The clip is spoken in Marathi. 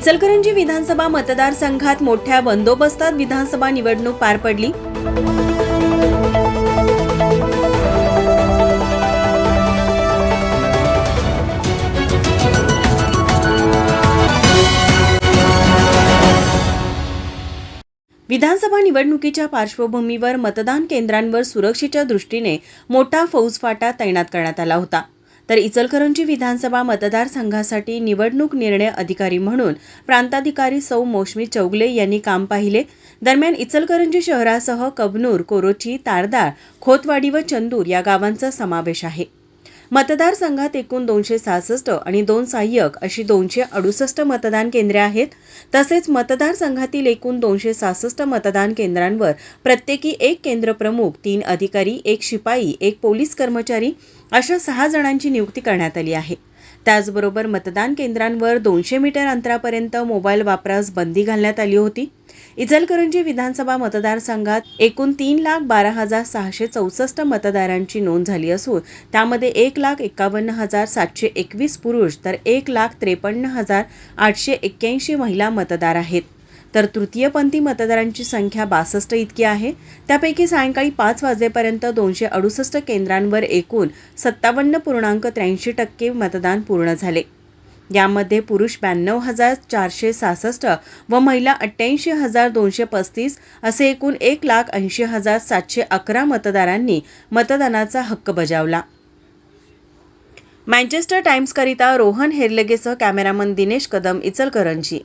इचलकरंजी विधानसभा मतदारसंघात मोठ्या बंदोबस्तात विधानसभा निवडणूक पार पडली. विधानसभा निवडणुकीच्या पार्श्वभूमीवर मतदान केंद्रांवर सुरक्षेच्या दृष्टीने मोठा फौजफाटा तैनात करण्यात आला होता. तर इचलकरंजी विधानसभा मतदारसंघासाठी निवडणूक निर्णय अधिकारी म्हणून प्रांताधिकारी सौ मोशमी चौगले यांनी काम पाहिले. दरम्यान इचलकरंजी शहरासह कबनूर कोरोची तारदाळ खोतवाडी व चंदूर या गावांचा समावेश आहे. मतदारसंघात एकूण दोनशे सहासष्ट आणि दोन सहाय्यक अशी दोनशे अडुसष्ट मतदान केंद्रे आहेत. तसेच मतदारसंघातील एकूण दोनशे सहासष्ट मतदान केंद्रांवर प्रत्येकी एक केंद्र प्रमुख तीन अधिकारी एक शिपाई एक पोलीस कर्मचारी अशा सहा जणांची नियुक्ती करण्यात आली आहे. त्याचबरोबर मतदान केंद्रांवर दोनशे मीटर अंतरापर्यंत मोबाईल वापरास बंदी घालण्यात आली होती. इचलकरंजी विधानसभा मतदारसंघात एकूण तीन लाख बारा हजार सहाशे चौसष्ट मतदारांची नोंद झाली असून त्यामध्ये एक लाख एकावन्न हजार सातशे एकवीस पुरुष तर एक लाख त्रेपन्न हजार आठशे एक्क्याऐंशी महिला मतदार आहेत. तर तृतीयपंथी मतदारांची संख्या बासष्ट इतकी आहे. त्यापैकी सायंकाळी पाच वाजेपर्यंत दोनशे अडुसष्ट केंद्रांवर एकूण सत्तावन्न पूर्णांक त्र्याऐंशी टक्के मतदान पूर्ण झाले. यामध्ये पुरुष ब्याण्णव हजार चारशे सहासष्ट व महिला अठ्ठ्याऐंशी हजार दोनशे पस्तीस असे एकूण एक लाख ऐंशी हजार सातशे अकरा मतदारांनी मतदानाचा हक्क बजावला. मँचेस्टर टाइम्सकरिता रोहन हेरलगेसह कॅमेरामन दिनेश कदम इचलकरंजी.